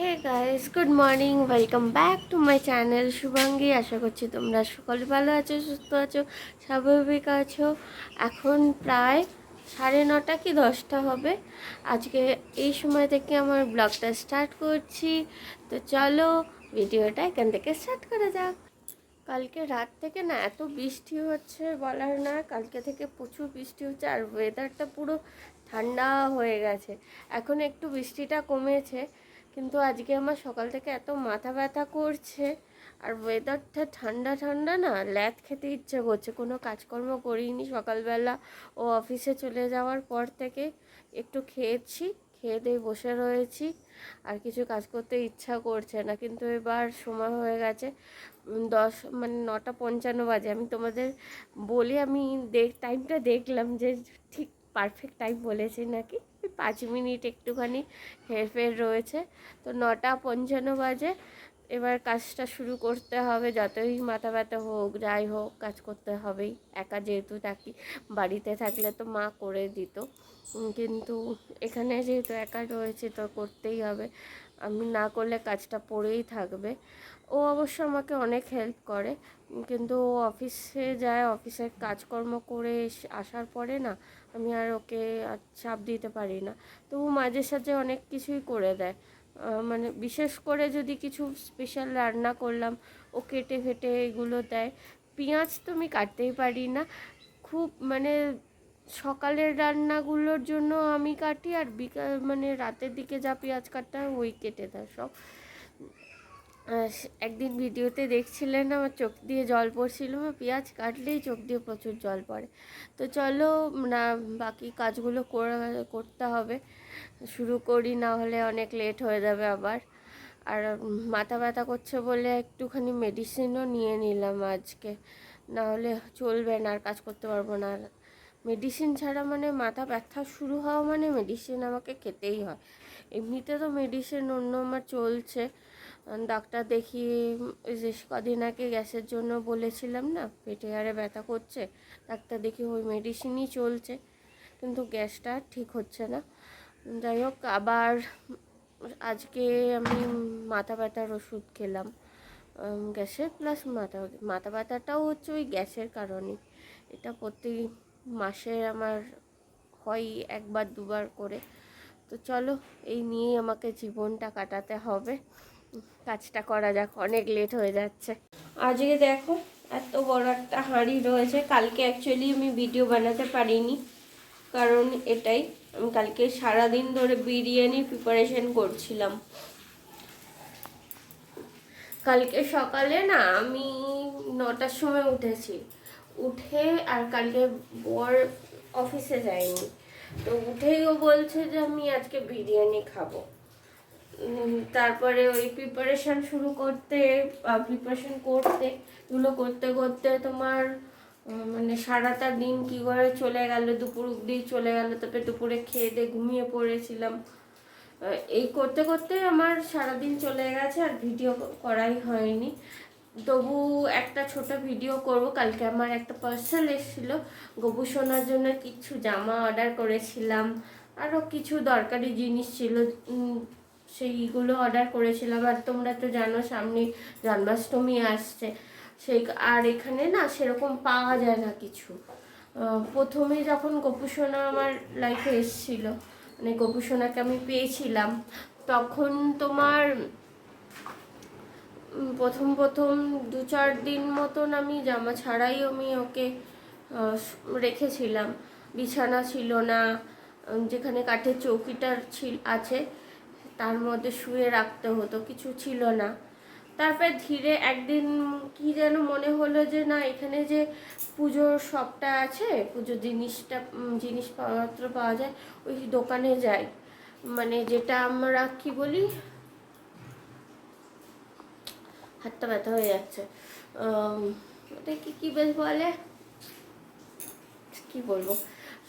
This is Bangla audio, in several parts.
Hey guys good morning welcome back to my channel Shubhangi আশা করছি তোমরা সকলে ভালো আছো, সুস্থ আছো, স্বাভাবিক আছো। এখন প্রায় সাড়ে নটা কি দশটা হবে। আজকে এই সময় থেকে আমার ব্লগটা স্টার্ট করছি। তো চলো ভিডিওটা এখান থেকে স্টার্ট করা যাক। কালকে রাত থেকে না এত বৃষ্টি হচ্ছে বলার না। কালকে থেকে প্রচুর বৃষ্টি হচ্ছে আর ওয়েদারটা পুরো ঠান্ডা হয়ে গেছে। এখন একটু বৃষ্টিটা কমেছে। কিন্তু আজকে আমার সকাল থেকে এত মাথা ব্যথা করছে আর ওয়েদারটা ঠান্ডা ঠান্ডা না ল্যাদ খেতে ইচ্ছে করছে। কোনো কাজকর্ম করিনি সকালবেলা। ও অফিসে চলে যাওয়ার পর থেকে একটু খেয়েছি, খেয়ে দিয়ে বসে রয়েছি। আর কিছু কাজ করতে ইচ্ছা করছে না। কিন্তু এবার সময় হয়ে গেছে। দশ মানে নটা পঞ্চান্ন বাজে। আমি তোমাদের বলি, আমি দেখ টাইমটা দেখলাম যে ঠিক পারফেক্ট টাইম বলেছি নাকি? পাঁচ মিনিট একটুখানি হেরফের রয়েছে। তো নটা পঞ্চান্ন বাজে। এবার কাজটা শুরু করতে হবে, যতই মাথা ব্যথা হোক, যাই হোক, কাজ করতে হবেই। একা যেহেতু থাকি, বাড়িতে থাকলে তো মা করে দিত। কিন্তু এখানে যেহেতু একা রয়েছে, তো করতেই হবে। আমি না করলে কাজটা পড়েই থাকবে। ও অবশ্য আমাকে অনেক হেল্প করে। কিন্তু ও অফিসে যায় অফিসের কাজকর্ম করে আসার পরে না আমি আর ওকে আর চাপ দিতে পারি না। তবু মাঝে সাঝে অনেক কিছুই করে দেয়। মানে বিশেষ করে যদি কিছু স্পেশাল রান্না করলাম, ও কেটে ফেটে এগুলো দেয়। পেঁয়াজ তো আমি কাটতেই পারি না। খুব মানে সকালের রান্নাগুলোর জন্য আমি কাটি আর বিকাল মানে রাতের দিকে যা পেঁয়াজ কাটতে হয় ওই কেটে দেয় সব। একদিন ভিডিওতে দেখছিলেন আমার চোখ দিয়ে জল পড়ছিল পেঁয়াজ কাটলেই চোখ দিয়ে প্রচুর জল পড়ে। তো চলো না, বাকি কাজগুলো করে- করতে হবে। শুরু করি, না হলে অনেক লেট হয়ে যাবে আবার। আর মাথা ব্যথা করছে বলে একটুখানি মেডিসিনও নিয়ে নিলাম আজকে। না হলে চলবে না, আর কাজ করতে পারব না। আর মেডিসিন ছাড়া মানে মাথা ব্যথা শুরু হওয়া মানে মেডিসিন আমাকে খেতেই হয়। এমনিতে তো মেডিসিন অন্য আমার চলছে। ডাক্তার ওই যে কদিন আগে গ্যাসের জন্য বলেছিলাম না, পেটে আরে ব্যথা করছে, ডাক্তার দেখি ওই মেডিসিনই চলছে, কিন্তু গ্যাসটা ঠিক হচ্ছে না। যাই হোক, আবার আজকে আমি মাথা ব্যথার ওষুধ খেলাম গ্যাসের প্লাস মাথা মাথা ব্যথাটাও হচ্ছে ওই গ্যাসের কারণে। এটা প্রতি মাসে আমার হয় একবার, দুবার করে। তো চলো, এই নিয়েই আমাকে জীবনটা কাটাতে হবে। কাজটা করা যাক, অনেক লেট হয়ে যাচ্ছে। আজকে দেখো, এত বড় একটা হাঁড়ি রয়েছে। কালকে অ্যাকচুয়ালি আমি ভিডিও বানাতে পারিনি, কারণ এটাই। আমি কালকে সারাদিন ধরে বিরিয়ানি প্রিপারেশন করছিলাম। কালকে সকালে না, আমি নটার সময় উঠেছি। উঠে আর কালকে বর অফিসে যায়নি। তো উঠেই ও বলছে যে আমি আজকে বিরিয়ানি খাব। তারপরে ওই প্রিপারেশান শুরু করতে প্রিপারেশন করতে, এগুলো করতে করতে তোমার মানে সারাটা দিন কি করে চলে গেল, দুপুর অব্দি চলে গেল, তারপরে দুপুরে খেয়ে দিয়ে ঘুমিয়ে পড়েছিলাম। এই করতে করতে আমার সারাদিন চলে গেছে আর ভিডিও করাই হয়নি। তবু একটা ছোট ভিডিও করব, কালকে আমার একটা পার্সেল এসেছিল। গবু সোনার জন্য কিছু জামা অর্ডার করেছিলাম। আরও কিছু দরকারি জিনিস ছিল। সেইগুলো অর্ডার করেছিলাম। আর তোমরা তো জানো, সামনে জন্মাষ্টমী আসছে। সেই আর এখানে না সেরকম পাওয়া যায় না কিছু। প্রথমে যখন গপু সোনা আমার লাইফে এসেছিল মানে গপু সোনাকে আমি পেয়েছিলাম, তখন তোমার প্রথম প্রথম দু চার দিন মতন আমি জামা ছাড়াই আমি ওকে রেখেছিলাম। বিছানা ছিল না যেখানে কাঠের চৌকিটা ছিল, আছে। তার মধ্যে শুয়ে রাখতে হতো, কিছু ছিল না। তারপর ধীরে একদিন কি যেন মনে হলো যে, না, এখানে যে পুজোর শপটা আছে, পুজোর জিনিসটা জিনিসপত্র পাওয়া যায়, ওই দোকানে যাই। মানে যেটা আমরা কি বলি? হাতটা ব্যথা হয়ে যাচ্ছে। ওটা কি কি বেশ বলে? কি বলব?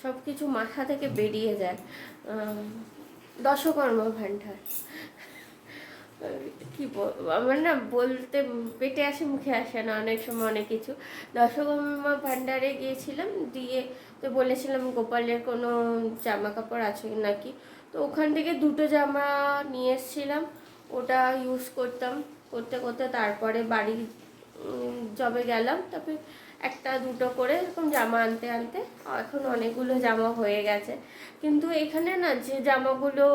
সব কিছু মাথা থেকে বেরিয়ে যায়। দশকর্ম ভাণ্ডার কি আমার না বলতে পেটে আসে, মুখে আসে না অনেক সময় অনেক কিছু। দশকর্মা ভাণ্ডারে গিয়েছিলাম, দিয়ে তো বলেছিলাম গোপালের কোনো জামা কাপড় আছে নাকি? তো ওখান থেকে দুটো জামা নিয়ে এসেছিলাম, ওটা ইউজ করতাম। করতে করতে তারপরে বাড়ি জবে গেলাম তবে একটা দুটো করে এরকম জামা আনতে আনতে, এখন অনেকগুলো জামা হয়ে গেছে। কিন্তু এখানে না যে জামাগুলো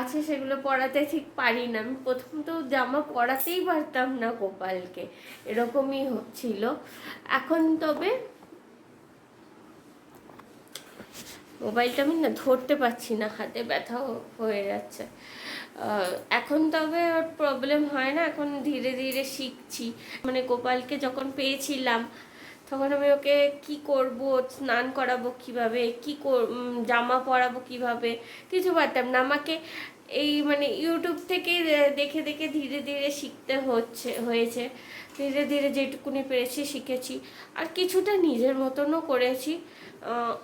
আছে সেগুলো পড়াতে ঠিক পারি না। আমি প্রথম তো জামা পড়াতেই পারতাম না গোপালকে, এরকমই ছিল। এখন তবে মোবাইলটা আমি না ধরতে পারছি না, হাতে ব্যথা হয়ে যাচ্ছে। এখন তবে ওর প্রবলেম হয় না, এখন ধীরে ধীরে শিখছি। মানে গোপালকে যখন পেয়েছিলাম, তখন আমি ওকে কি করব, স্নান করাবো কীভাবে, কি জামা পরাবো কীভাবে, কিছু পারতাম না। আমাকে এই মানে ইউটিউব থেকে দেখে দেখে ধীরে ধীরে শিখতে হচ্ছে, হয়েছে। ধীরে ধীরে যেটুকুনি পেরেছি শিখেছি। আর কিছুটা নিজের মতনও করেছি।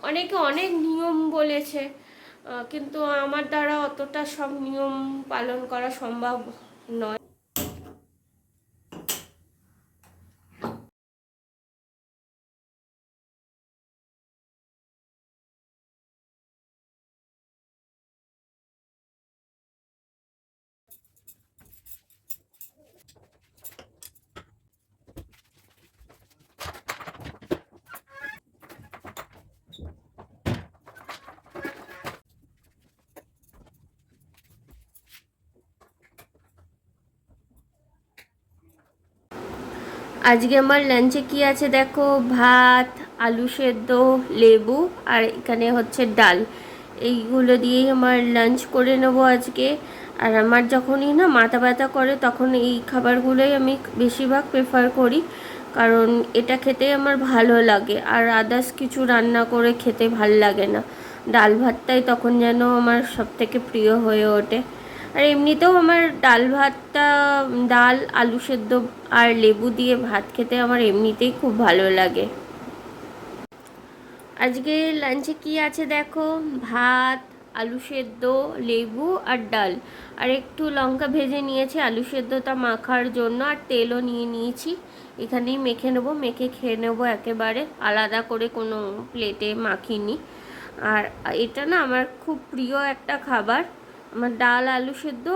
অনেকে অনেক নিয়ম বলেছে কিন্তু আমার দ্বারা অতটা সব নিয়ম পালন করা সম্ভব নয়। আজকে আমার লাঞ্চে কি আছে দেখো? ভাত, আলু সেদ্ধ, লেবু আর এখানে হচ্ছে ডাল। এইগুলো দিয়েই আমার লাঞ্চ করে নেব আজকে। আর আমার যখনই না মাথা ব্যথা করে, তখন এই খাবারগুলোই আমি বেশিরভাগ প্রেফার করি। কারণ এটা খেতে আমার ভালো লাগে। আর আদার্স কিছু রান্না করে খেতে ভালো লাগে না। ডাল ভাতটাই তখন যেন আমার সব থেকে প্রিয় হয়ে ওঠে। আর এমনিতেও আমার ডাল ভাতটা, ডাল, আলু সেদ্ধ আর লেবু দিয়ে ভাত খেতে আমার এমনিতেই খুব ভালো লাগে। আজকে লাঞ্চে কি আছে দেখো? ভাত, আলু সেদ্ধ, লেবু আর ডাল। আর একটু লঙ্কা ভেজে নিয়েছি, আলু সেদ্ধটা মাখার জন্য আর তেলও নিয়ে নিয়েছি। এখানেই মেখে নেব, মেখে খেয়ে নেব একেবারে। আলাদা করে কোনো প্লেটে মাখিনি। আর এটা না আমার খুব প্রিয় একটা খাবার। আমার ডাল, আলু সেদ্ধ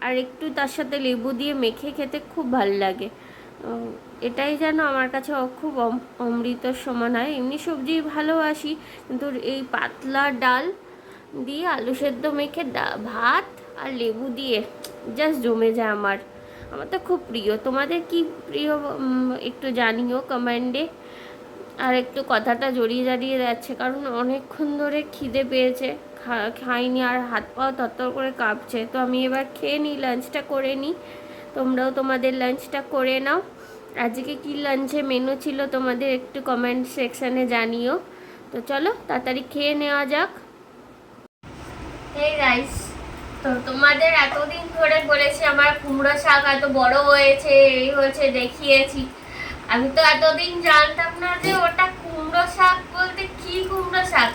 আর একটু তার সাথে লেবু দিয়ে মেখে খেতে খুব ভালো লাগে। এটাই যেন আমার কাছে খুব অম- অমৃতর সমান হয়। এমনি সবজি ভালোবাসি কিন্তু এই পাতলা ডাল দিয়ে আলু সেদ্ধ মেখে ভাত আর লেবু দিয়ে জাস্ট জমে যায় আমার। আমার তো খুব প্রিয়। তোমাদের কি প্রিয় একটু জানিও কমেন্টে। আর একটু কথাটা জড়িয়ে জড়িয়ে যাচ্ছে, কারণ অনেকক্ষণ ধরে খিদে পেয়েছে। খাইনি আর হাত পাও তত্তর করে কাঁপছে। তো আমি এবার খেয়ে নিই লাঞ্চটা করে নিই। তোমরাও তোমাদের লাঞ্চটা করে নাও। আজকে কি লাঞ্চে মেনু ছিল তোমাদের একটু কমেন্ট সেকশানে জানিও। তো চলো, তাড়াতাড়ি খেয়ে নেওয়া যাক। এই রাইস তো তোমাদের এতদিন ধরে বলেছি আমার কুমড়ো শাক এত বড় হয়েছে, এই হয়েছে, দেখিয়েছি। আমি তো এতদিন জানতাম না যে ওটা কুমড়ো শাক বলতে কি কুমড়ো শাক?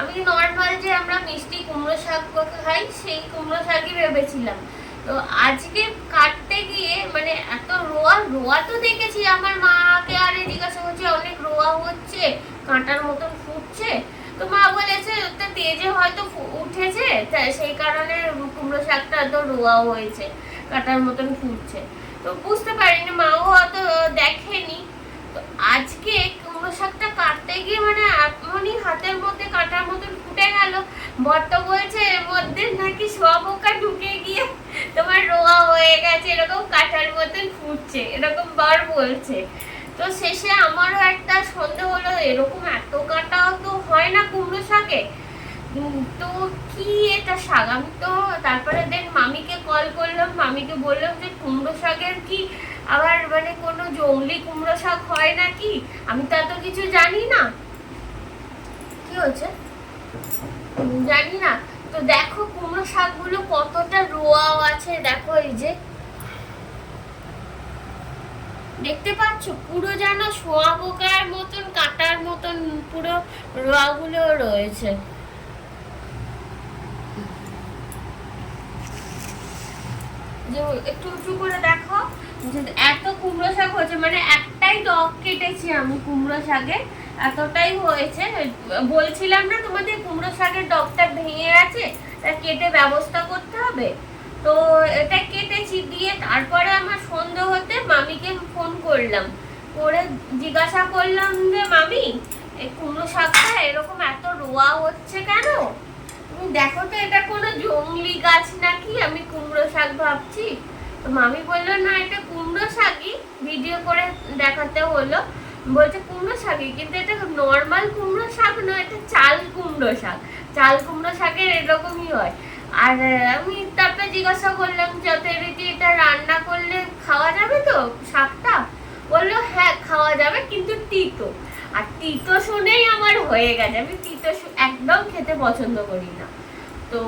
আমি নর্মাল যে আমরা মিষ্টি কুমড়ো শাক খাই, সেই কুমড়ো শাকই ভেবেছিলাম। তো আজকে কাটতে গিয়ে মানে এত রোয়া রোয়া তো দেখেছি আমার মাকে আরে জিজ্ঞাসা করছে, অনেক রোয়া হচ্ছে, কাঁটার মতন ফুটছে। তো মা বলেছে ওটা তেজে হয়তো উঠেছে সেই কারণে কুমড়ো শাকটা এত রোয়া হয়েছে, কাঁটার মতন ফুটছে। তো বুঝতে পারিনি, মাও অত দেখেনি। তো আজকে কুমড়ো শাকটা কাটতে গিয়ে মানে এমনই হাতের মধ্যে কাটার মতন ফুটে গেল। বর্ত বলছে, এর মধ্যে নাকি পোকা ঢুকে গিয়ে তোমার রোয়া হয়ে গেছে, এরকম কাটার মতন ফুটছে। এরকম বার বলছে। তো শেষে আমারও একটা সন্দেহ হলো, এরকম এত কাটাও তো হয় না কুমড়ো শাকে? তো কি এটা শাক? আমি তো তারপরে দেন মামিকে কল করলাম। মামিকে বললাম যে, কুমড়ো শাকের কি আবার মানে কোনো জঙ্গলি কুমড়ো শাক হয় নাকি? আমি তো এত কিছু জানি না। কি উম, জানি না। তো দেখো কুমড়ো শাকগুলো কতটা রোয়াও আছে দেখো এই যে। দেখতে পাচ্ছ? পুরো যেন শোয়া পোকার মতন কাটার মতন পুরো রোয়াগুলো রয়েছে। যে একটু উঁচু করে দেখো। এত কুমড়ো শাক হয়েছে মানে একটাই ডগ কেটেছি আমি কুমড়ো শাকে, এতটাই হয়েছে। বলছিলাম না তোমাদের কুমড়ো শাকের ডগটা ভেঙে গেছে, তা কেটে ব্যবস্থা করতে হবে? তো এটা কেটেছি, দিয়ে তারপরে আমার সন্ধ্যে হতে মামিকে ফোন করলাম। করে জিজ্ঞাসা করলাম যে, মামি, এই কুমড়ো শাকটা এরকম এত রোয়া হচ্ছে কেন? তুমি দেখো তো, এটা কোনো জংলি গাছ নাকি? আমি কুমড়ো শাক ভাবছি। মামি বলল, না, এটা কুমড়ো শাকই। ভিডিও করে দেখাতে হলো। বলছে, কুমড়ো শাকই, কিন্তু এটা নর্মাল কুমড়ো শাক নয়, এটা চাল কুমড়ো শাক। চাল কুমড়ো শাকের এরকমই হয়। আর আমি তারপরে জিজ্ঞাসা করলাম যথারীতি এটা রান্না করলে খাওয়া যাবে তো শাকটা? বলল হ্যাঁ খাওয়া যাবে, কিন্তু তিতো। আর তিতো শুনেই আমার হয়ে গেছে। আমি তিতো একদম খেতে পছন্দ করি না। তো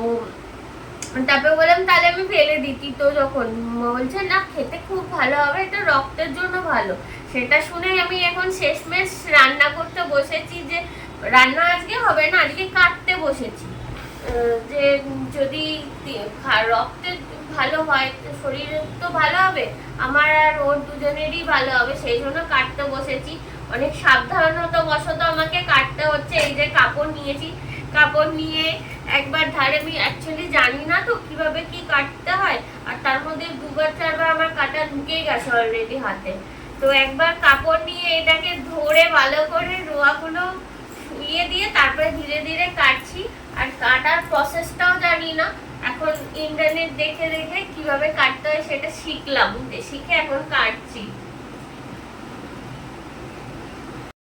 তারপরে বললাম, তাহলে আমি ফেলে দিতি তো যখন। বলছে, না, খেতে খুব ভালো হবে, এটা রক্তের জন্য ভালো। সেটা শুনেই আমি এখন শেষমেশ রান্না করতে বসেছি যে, রান্না আজকে হবে না, আজকে কাটতে বসেছি। যে যদি তি- খা- রক্তের ভালো হয় শরীর তো ভালো হবে, আমার আর ওর দুজনেরই ভালো হবে, সেই জন্য কাটতে বসেছি। অনেক সাবধানতা বশত আমাকে কাটতে হচ্ছে, এই যে কাপড় নিয়েছি। কাপড় নিয়ে একবার ধারে আমি অ্যাকচুয়ালি জানি না তো কীভাবে কি কাটতে হয়। আর তার মধ্যে দুবার, চারবার আমার কাটা ঢুকেই গেছে অলরেডি হাতে। তো একবার কাপড় নিয়ে এটাকে ধরে ভালো করে রোয়াগুলো শুইয়ে দিয়ে তারপরে ধীরে ধীরে কাটছি। আর কাটার প্রসেসটাও জানি না। এখন ইন্টারনেট দেখে দেখে কীভাবে কাটতে হয় সেটা শিখলাম। শিখে এখন কাটছি।